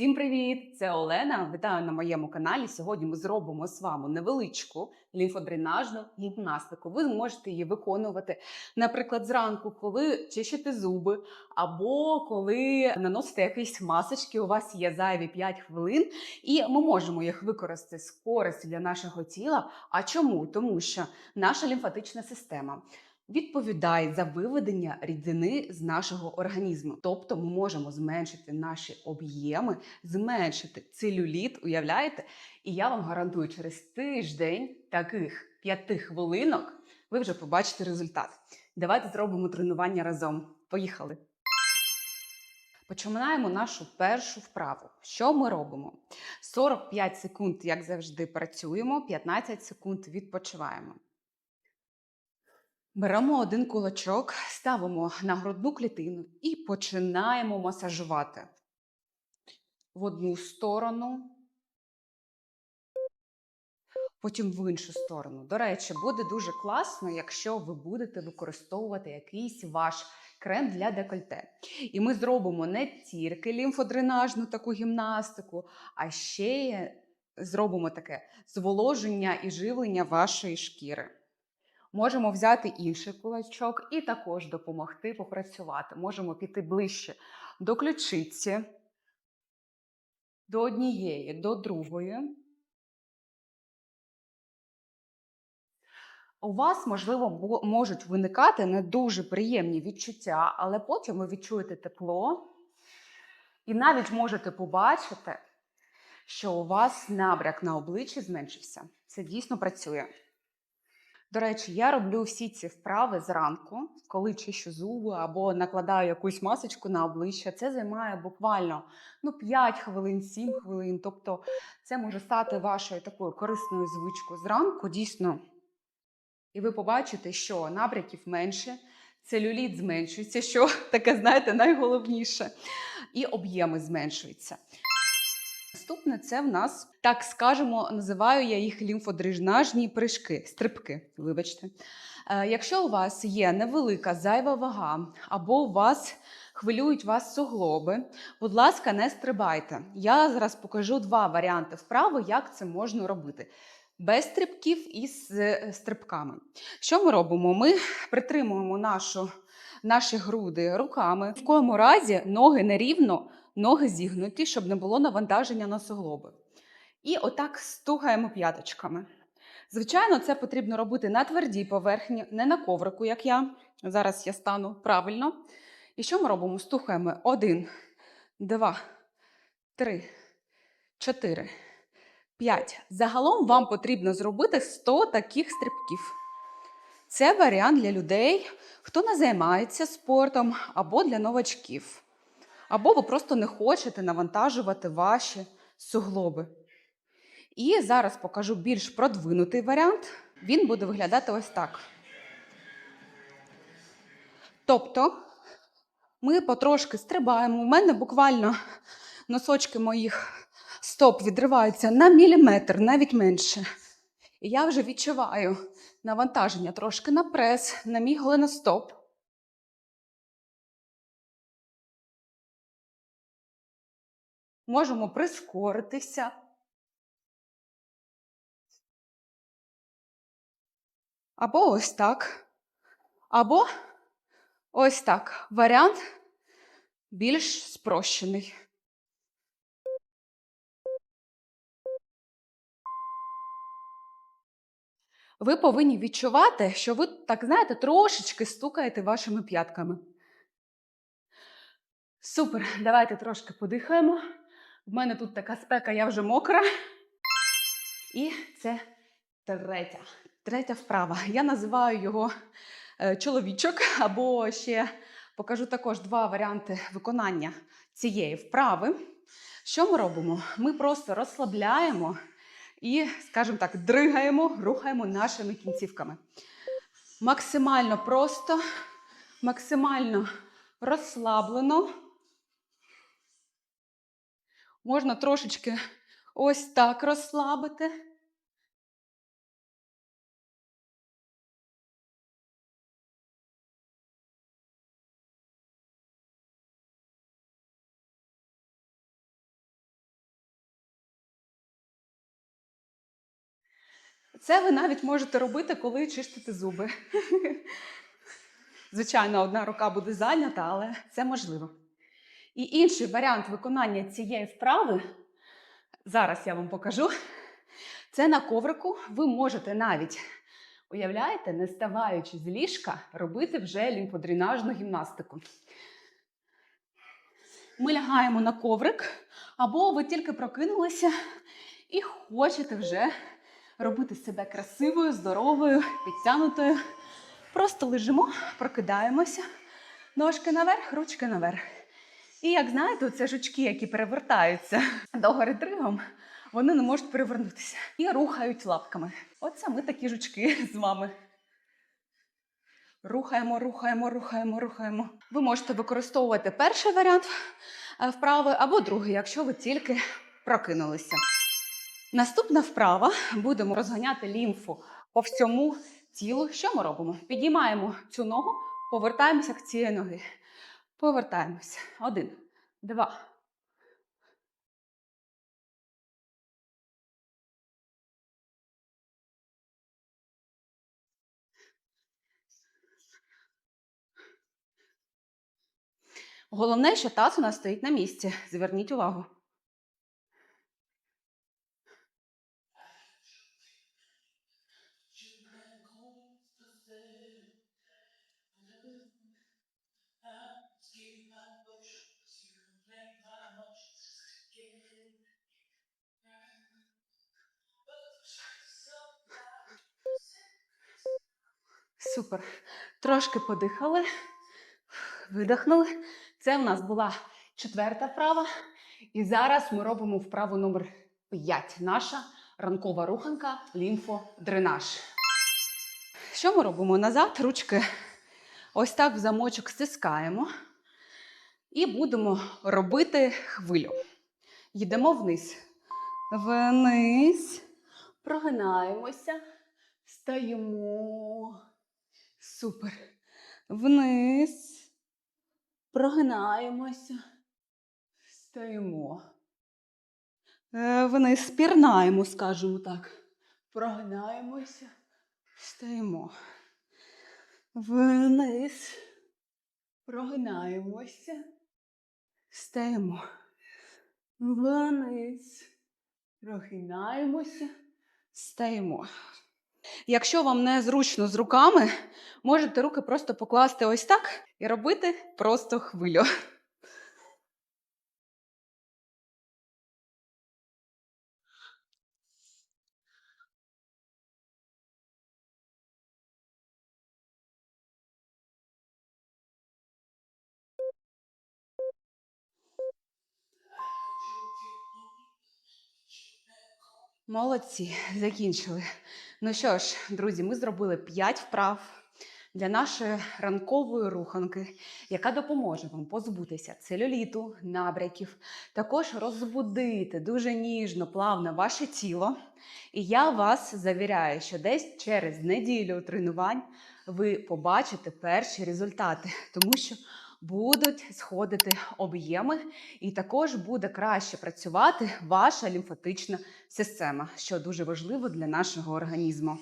Всім привіт! Це Олена. Вітаю на моєму каналі. Сьогодні ми зробимо з вами невеличку лімфодренажну гімнастику. Ви зможете її виконувати, наприклад, зранку, коли чищите зуби, або коли наносите якісь масочки. У вас є зайві 5 хвилин, і ми можемо їх використати з користю для нашого тіла. А чому? Тому що наша лімфатична система відповідає за виведення рідини з нашого організму. Тобто ми можемо зменшити наші об'єми, зменшити целюліт, уявляєте? І я вам гарантую, через тиждень таких п'яти хвилинок ви вже побачите результат. Давайте зробимо тренування разом. Поїхали! Починаємо нашу першу вправу. Що ми робимо? 45 секунд, як завжди, працюємо, 15 секунд відпочиваємо. Беремо один кулачок, ставимо на грудну клітину і починаємо масажувати в одну сторону, потім в іншу сторону. До речі, буде дуже класно, якщо ви будете використовувати якийсь ваш крем для декольте. І ми зробимо не тільки лімфодренажну таку гімнастику, а ще зробимо таке зволоження і живлення вашої шкіри. Можемо взяти інший кулачок і також допомогти попрацювати. Можемо піти ближче до ключиці, до однієї, до другої. У вас, можливо, можуть виникати не дуже приємні відчуття, але потім ви відчуєте тепло і навіть можете побачити, що у вас набряк на обличчі зменшився. Це дійсно працює. До речі, я роблю всі ці вправи зранку, коли чищу зуби або накладаю якусь масочку на обличчя. Це займає буквально ну, 5 хвилин, 7 хвилин. Тобто це може стати вашою такою корисною звичкою зранку, дійсно. І ви побачите, що набряків менше, целюліт зменшується, що таке, знаєте, найголовніше, і об'єми зменшуються. Наступне це в нас, так скажемо, називаю я їх лімфодренажні прыжки, стрибки. Вибачте. Е, якщо у вас є невелика зайва вага, або у вас хвилюють вас суглоби, будь ласка, не стрибайте. Я зараз покажу два варіанти вправи, як це можна робити. Без стрибків і з е, стрибками. Що ми робимо? Ми притримуємо нашу, наші груди руками. В коєму разі ноги нерівно ноги зігнуті, щоб не було навантаження на суглоби. І отак стугаємо п'яточками. Звичайно, це потрібно робити на твердій поверхні, не на коврику, як я. Зараз я стану правильно. І що ми робимо? Стухаємо один, два, три, чотири, п'ять. Загалом вам потрібно зробити 100 таких стрибків. Це варіант для людей, хто не займається спортом або для новачків або ви просто не хочете навантажувати ваші суглоби. І зараз покажу більш продвинутий варіант. Він буде виглядати ось так. Тобто ми потрошки стрибаємо. У мене буквально носочки моїх стоп відриваються на міліметр, навіть менше. І я вже відчуваю навантаження трошки на прес, на мій голеностоп. Можемо прискоритися. Або ось так. Або ось так. Варіант більш спрощений. Ви повинні відчувати, що ви, так знаєте, трошечки стукаєте вашими п'ятками. Супер, давайте трошки подихаємо. В мене тут така спека, я вже мокра. І це третя. Третя вправа. Я називаю його е, чоловічок, або ще покажу також два варіанти виконання цієї вправи. Що ми робимо? Ми просто розслабляємо і, скажімо так, дригаємо, рухаємо нашими кінцівками. Максимально просто, максимально розслаблено. Можна трошечки ось так розслабити. Це ви навіть можете робити, коли чистите зуби. Звичайно, одна рука буде зайнята, але це можливо. І інший варіант виконання цієї вправи, зараз я вам покажу. Це на коврику ви можете навіть, уявляєте, не ставаючи з ліжка, робити вже лімфодренажну гімнастику. Ми лягаємо на коврик, або ви тільки прокинулися і хочете вже робити себе красивою, здоровою, підтянутою. Просто лежимо, прокидаємося, ножки наверх, ручки наверх. І як знаєте, це жучки, які перевертаються догори тригом, вони не можуть перевернутися і рухають лапками. Оце ми такі жучки з вами. Рухаємо, рухаємо, рухаємо, рухаємо. Ви можете використовувати перший варіант е, вправи або другий, якщо ви тільки прокинулися. Наступна вправа будемо розганяти лімфу по всьому тілу. Що ми робимо? Підіймаємо цю ногу, повертаємося к цієї ноги. Повертаємося. Один, два. Головне, що таз у нас стоїть на місці. Зверніть увагу. Супер. Трошки подихали, видихнули. Це в нас була четверта вправа. І зараз ми робимо вправу номер 5. Наша ранкова руханка лімфодренаж. Що ми робимо? Назад ручки ось так в замочок стискаємо. І будемо робити хвилю. Йдемо вниз. Вниз. Прогинаємося. Стаємо. Супер. Вниз. Прогинаємося. Стаємо. Е, Вниз спірнаємо, скажімо так. Прогинаємося. Стаємо. Вниз. Прогинаємося. Стаємо. Вниз. Прогинаємося. Стаємо. Якщо вам не зручно з руками, можете руки просто покласти ось так і робити просто хвилю. Молодці, закінчили. Ну що ж, друзі, ми зробили 5 вправ для нашої ранкової руханки, яка допоможе вам позбутися целюліту, набряків, також розбудити дуже ніжно, плавно ваше тіло. І я вас завіряю, що десь через неділю тренувань ви побачите перші результати, тому що будуть сходити об'єми, і також буде краще працювати ваша лімфатична система, що дуже важливо для нашого організму.